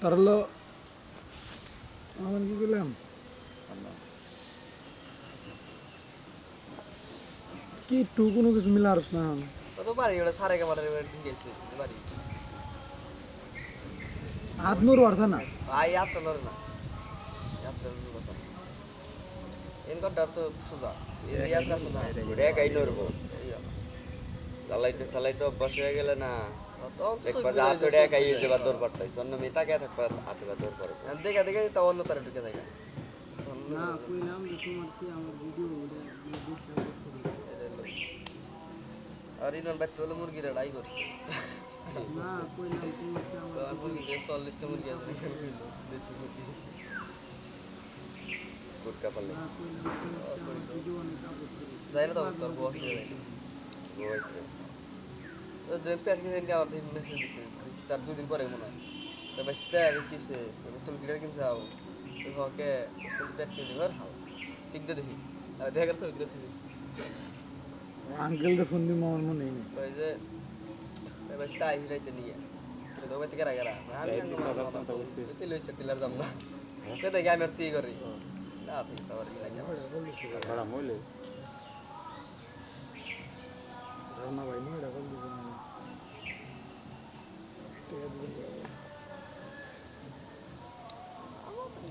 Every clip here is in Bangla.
তার হলো আমার কি mana কি টু কোনো কিছু মিলা আরস না তো বাড়ি ওটা সারে কামারে ঠিক আছে বাড়ি মোর আছে না আই লড়ে না আটটা কথা এন কটা তো সোজা ইয়ার কাছে না একাই নড়বো চালাইতে চালাইতে অভ্যাস হয়ে গেলে না দেখবা যে হাত ধরে একাই হয়ে যাবার দৌড় পারতাই অন্য মেয়ে তাকে থাকবা হাতে বা দৌড় পারব দেখে দেখে তা অন্য তারা ঢুকে থাকে। না কইলাম যে তোমার কি আমার ভিডিও আর ইনন বাইতে হলো মুরগিরা ডাই করছে। চল্লিশটা মুরগি আছে দেশি মুরগি। যাই না তোর বস হয়ে বইছে যে পেট কিনে আমার দিন মেসেজ দিছে তার দুদিন পরে মনে হয়। তো বাঁচতে আগে কিসে তুমি কিনে কিনছে আও তো ওকে তুমি পেট কিনে দিবার হাও ঠিক দে দেখি। আর দেখা গেছে ওই দেখছি আঙ্কেল ফোন দিই আমার মনে নেই। ওই যে বাঁচতে আই হিরাইতে নিয়ে। তো বাইতে গেরা গেরা আমি তেল হয়েছে তেলার দাম না কে দেখি আমি আর তুই করি। না তো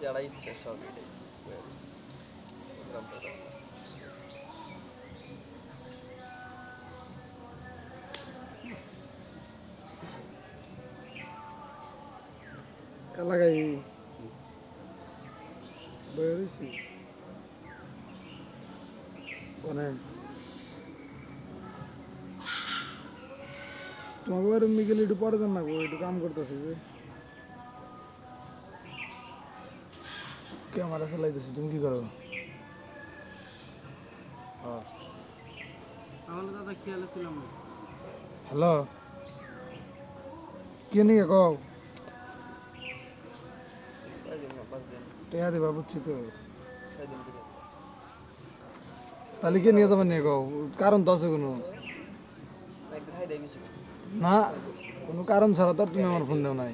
যারা ইচ্ছে সব। এলাকায় বেরিয়েছি মানে তোমাকে আর এমনি গেলে একটু পরে না গো একটু কাম করতেছি যে। ক্যামেরা চালাইতেছি তুমি কি করো? হ্যালো? কে নিয়ে কও? টেয়া দিবা বুঝছি তো। তাহলে কে নিয়ে যাবেন নিয়ে কও? কারণ তো আছে কোনো। না কোনো কারণ ছাড়া তো তুমি আমার ফোন দেও নাই।